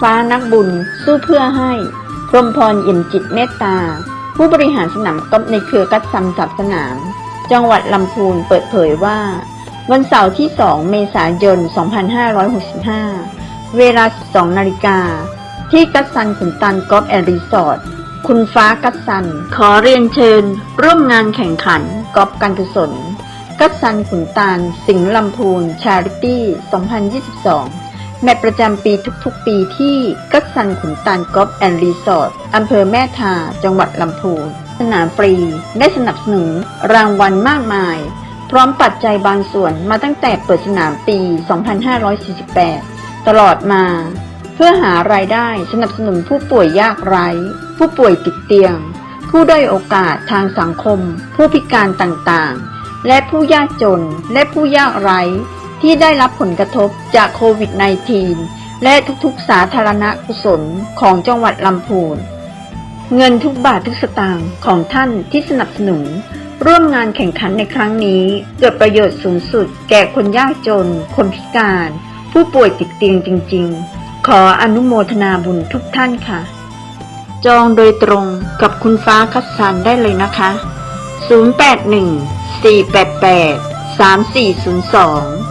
ฟ้านักบุญ สู้เพื่อให้ พรหมพรเอี่ยมจิตเมตตา ผู้บริหารสนามกอล์ฟในเครือกัดซัมสับสนาม จังหวัดลำพูนเปิดเผยว่า วันเสาร์ที่ 2 เมษายน 2565 เวลา 12 นาฬิกา ที่กัดซันขุนตันกอล์ฟแอนด์รีสอร์ทคุณฟ้ากัดซัน ขอเรียนเชิญ ร่วมงานแข่งขันกอล์ฟการกุศล กัดซันขุนตาล สิงห์ลำพูน ชาริตี้ 2022 แมตช์ประจำปีทุกๆปีที่กัดซันขุนตาลกอล์ฟแอนด์รีสอร์ทอำเภอแม่ทา จังหวัดลำพูน สนามฟรี ได้สนับสนุนรางวัลมากมาย พร้อมปัจจัยบางส่วนมาตั้งแต่เปิดสนามปี 2548 ตลอดมา เพื่อหารายได้สนับสนุนผู้ป่วยยากไร้ ผู้ป่วยติดเตียง ผู้ด้อยโอกาสทางสังคม ผู้พิการต่างๆ และผู้ยากจนและผู้ยากไร้ ที่ได้รับผลกระทบจากโควิด -19 และทุกๆสาธารณกุศลของจังหวัดลำพูน เงินทุกบาททุกสตางค์ของท่านที่สนับสนุน ร่วมงานแข่งขันในครั้งนี้ เกิดประโยชน์สูงสุด แก่คนยากจน คนพิการ ผู้ป่วยติดเตียงจริง ๆ ขออนุโมทนาบุญทุกท่านค่ะ จองโดยตรงกับคุณฟ้าคัดสรรได้เลยนะคะ 081 488 3402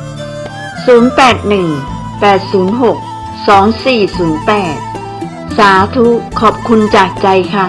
081 806 2408 สาธุขอบคุณจากใจค่ะ